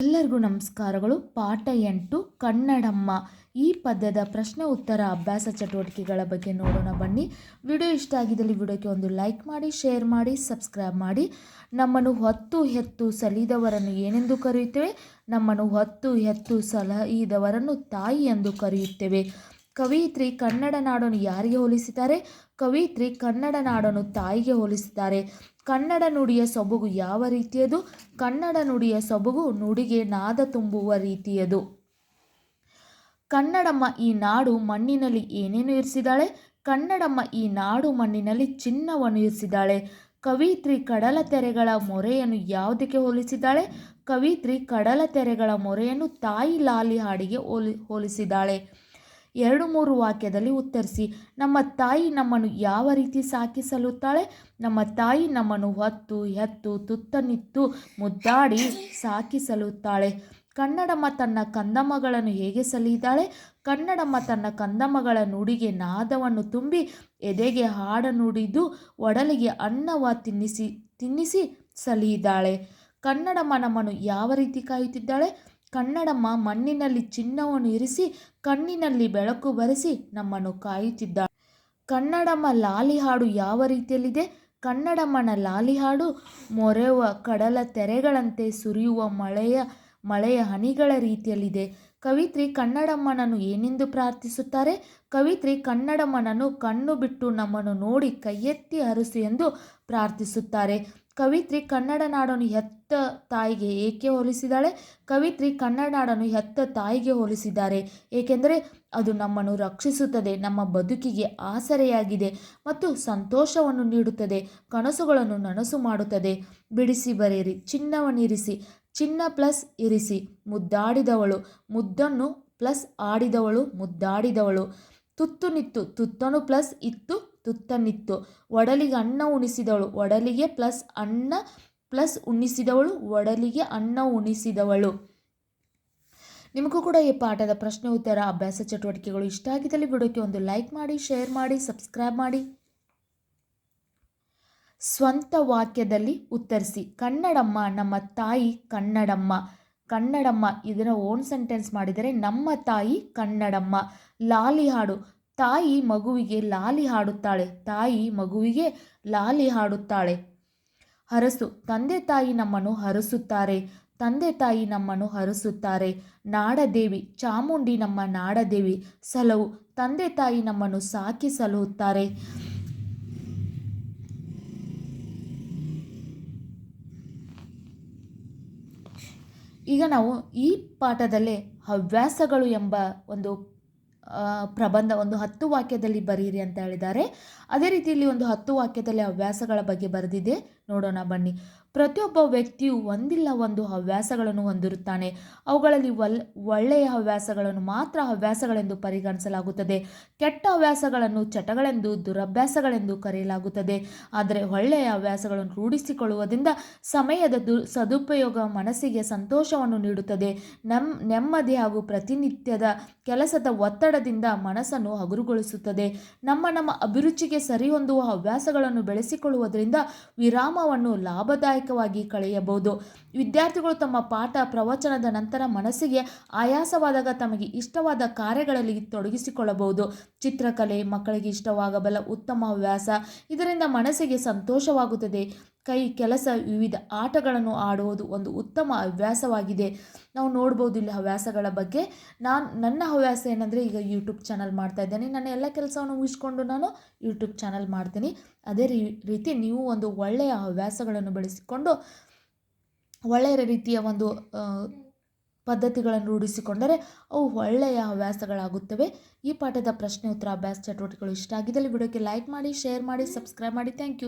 ಎಲ್ಲರಿಗೂ ನಮಸ್ಕಾರಗಳು. ಪಾಠ ಎಂಟು, ಕನ್ನಡಮ್ಮ. ಈ ಪದ್ಯದ ಪ್ರಶ್ನೆ ಉತ್ತರ ಅಭ್ಯಾಸ ಚಟುವಟಿಕೆಗಳ ಬಗ್ಗೆ ನೋಡೋಣ ಬನ್ನಿ. ವಿಡಿಯೋ ಇಷ್ಟ ಆಗಿದ್ದಲ್ಲಿ ವಿಡಿಯೋಕ್ಕೆ ಒಂದು ಲೈಕ್ ಮಾಡಿ, ಶೇರ್ ಮಾಡಿ, ಸಬ್ಸ್ಕ್ರೈಬ್ ಮಾಡಿ. ನಮ್ಮನ್ನು ಹೊತ್ತು ಹೆತ್ತು ಸಲೀದವರನ್ನು ಏನೆಂದು ಕರೆಯುತ್ತೇವೆ? ನಮ್ಮನ್ನು ಹೊತ್ತು ಹೆತ್ತು ಸಲಹಿದವರನ್ನು ತಾಯಿ ಎಂದು ಕರೆಯುತ್ತೇವೆ. ಕವಿಯಿತ್ರಿ ಕನ್ನಡ ನಾಡನ್ನು ಯಾರಿಗೆ ಹೋಲಿಸಿದ್ದಾರೆ? ಕವಿಯಿತ್ರಿ ಕನ್ನಡ ನಾಡನ್ನು ತಾಯಿಗೆ ಹೋಲಿಸಿದ್ದಾರೆ. ಕನ್ನಡ ನುಡಿಯ ಸೊಬಗು ಯಾವ ರೀತಿಯದು? ಕನ್ನಡ ನುಡಿಯ ಸೊಬಗು ನುಡಿಗೆ ನಾದ ತುಂಬುವ ರೀತಿಯದು. ಕನ್ನಡಮ್ಮ ಈ ನಾಡು ಮಣ್ಣಿನಲ್ಲಿ ಏನೇನು ಇರಿಸಿದಾಳೆ ಕನ್ನಡಮ್ಮ ಈ ನಾಡು ಮಣ್ಣಿನಲ್ಲಿ ಚಿನ್ನವನ್ನು ಇರಿಸಿದಾಳೆ ಕವಿತ್ರಿ ಕಡಲ ತೆರೆಗಳ ಮೊರೆಯನ್ನು ಯಾವುದಕ್ಕೆ ಹೋಲಿಸಿದ್ದಾಳೆ? ಕವಿತ್ರಿ ಕಡಲ ತೆರೆಗಳ ಮೊರೆಯನ್ನು ತಾಯಿ ಲಾಲಿ ಹಾಡಿಗೆ ಹೋಲಿ, ಹೋಲಿಸಿದ್ದಾಳೆ. ಎರಡು ಮೂರು ವಾಕ್ಯದಲ್ಲಿ ಉತ್ತರಿಸಿ, ನಮ್ಮ ತಾಯಿ ನಮ್ಮನ್ನು ಯಾವ ರೀತಿ ಸಾಕಿ ಸಲ್ಲುತ್ತಾಳೆ ನಮ್ಮ ತಾಯಿ ನಮ್ಮನ್ನು ಹೊತ್ತು ಎತ್ತು ತುತ್ತನಿತ್ತು, ಮುದ್ದಾಡಿ ಸಾಕಿ ಸಲ್ಲುತ್ತಾಳೆ ಕನ್ನಡಮ್ಮ ತನ್ನ ಕಂದಮ್ಮಗಳನ್ನು ಹೇಗೆ ಸಲಿದಾಳೆ? ಕನ್ನಡಮ್ಮ ತನ್ನ ಕಂದಮ್ಮಗಳ ನುಡಿಗೆ ನಾದವನ್ನು ತುಂಬಿ, ಎದೆಗೆ ಹಾಡ ನುಡಿದು, ಒಡಲಿಗೆ ಅನ್ನವ ತಿನ್ನಿಸಿ ತಿನ್ನಿಸಿ ಸಲಿದಾಳೆ. ಕನ್ನಡಮ್ಮ ನಮ್ಮನ್ನು ಯಾವ ರೀತಿ ಕಾಯುತ್ತಿದ್ದಾಳೆ? ಕನ್ನಡಮ್ಮ ಮಣ್ಣಿನಲ್ಲಿ ಚಿನ್ನವನ್ನು ಇರಿಸಿ, ಕಣ್ಣಿನಲ್ಲಿ ಬೆಳಕು ಬರೆಸಿ ನಮ್ಮನ್ನು ಕಾಯುತ್ತಿದ್ದ ಕನ್ನಡಮ್ಮ ಲಾಲಿ ಹಾಡು ಯಾವ ರೀತಿಯಲ್ಲಿದೆ? ಕನ್ನಡಮ್ಮನ ಲಾಲಿ ಹಾಡು ಮೊರೆವ ಕಡಲ ತೆರೆಗಳಂತೆ ಸುರಿಯುವ ಮಳೆಯ ಮಳೆಯ ಹನಿಗಳ ರೀತಿಯಲ್ಲಿದೆ. ಕವಿತ್ರಿ ಕನ್ನಡಮ್ಮನನ್ನು ಏನೆಂದು ಪ್ರಾರ್ಥಿಸುತ್ತಾರೆ? ಕವಿತ್ರಿ ಕನ್ನಡಮ್ಮನನ್ನು ಕಣ್ಣು ಬಿಟ್ಟು ನಮ್ಮನ್ನು ನೋಡಿ ಕೈಯೆತ್ತಿ ಹರಿಸು ಎಂದು ಪ್ರಾರ್ಥಿಸುತ್ತಾರೆ. ಕವಿತ್ರಿ ಕನ್ನಡ ನಾಡನ್ನು ಹೆತ್ತ ತಾಯಿಗೆ ಏಕೆ ಹೋಲಿಸಿದಾಳೆ? ಕವಿತ್ರಿ ಕನ್ನಡ ನಾಡನ್ನು ಹೆತ್ತ ತಾಯಿಗೆ ಹೋಲಿಸಿದ್ದಾರೆ. ಏಕೆಂದರೆ ಅದು ನಮ್ಮನ್ನು ರಕ್ಷಿಸುತ್ತದೆ, ನಮ್ಮ ಬದುಕಿಗೆ ಆಸರೆಯಾಗಿದೆ ಮತ್ತು ಸಂತೋಷವನ್ನು ನೀಡುತ್ತದೆ, ಕನಸುಗಳನ್ನು ನನಸು ಮಾಡುತ್ತದೆ. ಬಿಡಿಸಿ ಬರೆಯಿರಿ, ಚಿನ್ನವನ್ನಿರಿಸಿ ಚಿನ್ನ ಪ್ಲಸ್ ಇರಿಸಿ, ಮುದ್ದಾಡಿದವಳು. ಮುದ್ದನ್ನು ಪ್ಲಸ್ ಆಡಿದವಳು, ಮುದ್ದಾಡಿದವಳು. ತುತ್ತು ನಿತ್ತು ತುತ್ತನು ಪ್ಲಸ್ ಇತ್ತು, ತುತ್ತನಿತ್ತು. ಒಡಲಿಗೆ ಅನ್ನ ಉಣಿಸಿದವಳು, ಒಡಲಿಗೆ ಪ್ಲಸ್ ಅನ್ನ, ಪ್ಲಸ್ ಉಣಿಸಿದವಳು, ಒಡಲಿಗೆ ಅನ್ನ ಉಣಿಸಿದವಳು. ನಿಮಗೂ ಕೂಡ ಈ ಪಾಠದ ಪ್ರಶ್ನೆ ಉತ್ತರ, ಅಭ್ಯಾಸ ಚಟುವಟಿಕೆಗಳು ಇಷ್ಟ ಆಗಿದ್ದಲ್ಲಿ ವಿಡಿಯೋಕ್ಕೆ ಒಂದು ಲೈಕ್ ಮಾಡಿ, ಶೇರ್ ಮಾಡಿ, ಸಬ್ಸ್ಕ್ರೈಬ್ ಮಾಡಿ. ಸ್ವಂತ ವಾಕ್ಯದಲ್ಲಿ ಉತ್ತರಿಸಿ. ಕನ್ನಡಮ್ಮ, ನಮ್ಮ ತಾಯಿ ಕನ್ನಡಮ್ಮ. ಕನ್ನಡಮ್ಮ, ಇದನ್ನು ಓನ್ ಸೆಂಟೆನ್ಸ್ ಮಾಡಿದರೆ ನಮ್ಮ ತಾಯಿ ಕನ್ನಡಮ್ಮ. ಲಾಲಿ ಹಾಡು. ತಾಯಿ ಮಗುವಿಗೆ ಲಾಲಿ ಹಾಡುತ್ತಾಳೆ. ತಾಯಿ ಮಗುವಿಗೆ ಲಾಲಿ ಹಾಡುತ್ತಾಳೆ. ಹರಸು. ತಂದೆ ತಾಯಿ ನಮ್ಮನ್ನು ಹರಸುತ್ತಾರೆ. ತಂದೆ ತಾಯಿ ನಮ್ಮನ್ನು ಹರಸುತ್ತಾರೆ. ನಾಡದೇವಿ. ಚಾಮುಂಡಿ ನಮ್ಮ ನಾಡದೇವಿ. ಸಲವು. ತಂದೆ ತಾಯಿ ನಮ್ಮನ್ನು ಸಾಕಿ ಸಲಹುತ್ತಾರೆ ಈಗ ನಾವು ಈ ಪಾಠದಲ್ಲೇ ಹವ್ಯಾಸಗಳು ಎಂಬ ಒಂದು ಪ್ರಬಂಧ, ಒಂದು ಹತ್ತು ವಾಕ್ಯದಲ್ಲಿ ಬರೀರಿ ಅಂತ ಹೇಳಿದ್ದಾರೆ. ಅದೇ ರೀತಿಯಲ್ಲಿ ಒಂದು ಹತ್ತು ವಾಕ್ಯದಲ್ಲಿ ಹವ್ಯಾಸಗಳ ಬಗ್ಗೆ ಬರೆದಿದೆ. ನೋಡೋಣ ಬನ್ನಿ. ಪ್ರತಿಯೊಬ್ಬ ವ್ಯಕ್ತಿಯು ಒಂದಿಲ್ಲ ಒಂದು ಹವ್ಯಾಸಗಳನ್ನು ಹೊಂದಿರುತ್ತಾನೆ. ಅವುಗಳಲ್ಲಿ ಒಲ್, ಒಳ್ಳೆಯ ಹವ್ಯಾಸಗಳನ್ನು ಮಾತ್ರ ಹವ್ಯಾಸಗಳೆಂದು ಪರಿಗಣಿಸಲಾಗುತ್ತದೆ. ಕೆಟ್ಟ ಹವ್ಯಾಸಗಳನ್ನು ಚಟಗಳೆಂದು, ದುರಭ್ಯಾಸಗಳೆಂದು ಕರೆಯಲಾಗುತ್ತದೆ. ಆದರೆ ಒಳ್ಳೆಯ ಹವ್ಯಾಸಗಳನ್ನು ರೂಢಿಸಿಕೊಳ್ಳುವುದರಿಂದ ಸಮಯದ ದು, ಸದುಪಯೋಗ ಮನಸ್ಸಿಗೆ ಸಂತೋಷವನ್ನು ನೀಡುತ್ತದೆ. ನಮ್, ನೆಮ್ಮದಿ ಹಾಗೂ ಪ್ರತಿನಿತ್ಯದ ಕೆಲಸದ ಒತ್ತಡದಿಂದ ಮನಸ್ಸನ್ನು ಹಗುರುಗೊಳಿಸುತ್ತದೆ. ನಮ್ಮ ನಮ್ಮ ಅಭಿರುಚಿಗೆ ಸರಿಹೊಂದುವ ಹವ್ಯಾಸಗಳನ್ನು ಬೆಳೆಸಿಕೊಳ್ಳುವುದರಿಂದ ವಿರಾಮವನ್ನು ಲಾಭದಾಯಕವಾಗಿ ಕಳೆಯಬಹುದು. ವಿದ್ಯಾರ್ಥಿಗಳು ತಮ್ಮ ಪಾಠ ಪ್ರವಚನದ ನಂತರ ಮನಸ್ಸಿಗೆ ಆಯಾಸವಾದಾಗ ತಮಗೆ ಇಷ್ಟವಾದ ಕಾರ್ಯಗಳಲ್ಲಿ ತೊಡಗಿಸಿಕೊಳ್ಳಬಹುದು. ಚಿತ್ರಕಲೆ ಮಕ್ಕಳಿಗೆ ಇಷ್ಟವಾಗಬಲ್ಲ ಉತ್ತಮ ಹವ್ಯಾಸ ಇದರಿಂದ ಮನಸ್ಸಿಗೆ ಸಂತೋಷವಾಗುತ್ತದೆ. ಕೈ ಕೆಲಸ ವಿವಿಧ ಆಟಗಳನ್ನು ಆಡುವುದು ಒಂದು ಉತ್ತಮ ಹವ್ಯಾಸವಾಗಿದೆ. ನಾವು ನೋಡ್ಬೋದು ಇಲ್ಲಿ ಹವ್ಯಾಸಗಳ ಬಗ್ಗೆ. ನಾನು ನನ್ನ ಹವ್ಯಾಸ ಏನಂದರೆ ಈಗ ಯೂಟ್ಯೂಬ್ ಚಾನಲ್ ಮಾಡ್ತಾ ಇದ್ದೇನೆ. ನನ್ನ ಎಲ್ಲ ಕೆಲಸವನ್ನು ಮುಗಿಸ್ಕೊಂಡು ನಾನು ಯೂಟ್ಯೂಬ್ ಚಾನಲ್ ಮಾಡ್ತೀನಿ. ಅದೇ ರೀತಿ ನೀವು ಒಂದು ಒಳ್ಳೆಯ ಹವ್ಯಾಸಗಳನ್ನು ಬೆಳೆಸಿಕೊಂಡು, ಒಳ್ಳೆಯ ರೀತಿಯ ಒಂದು ಪದ್ಧತಿಗಳನ್ನು ರೂಢಿಸಿಕೊಂಡರೆ ಅವು ಒಳ್ಳೆಯ ಹವ್ಯಾಸಗಳಾಗುತ್ತವೆ. ಈ ಪಾಠದ ಪ್ರಶ್ನೆ ಉತ್ತರ ಅಭ್ಯಾಸ ಚಟುವಟಿಕೆಗಳು ಇಷ್ಟ ಆಗಿದ್ದಲ್ಲಿ ವಿಡಿಯೋಕ್ಕೆ ಲೈಕ್ ಮಾಡಿ ಶೇರ್ ಮಾಡಿ ಸಬ್ಸ್ಕ್ರೈಬ್ ಮಾಡಿ. Thank you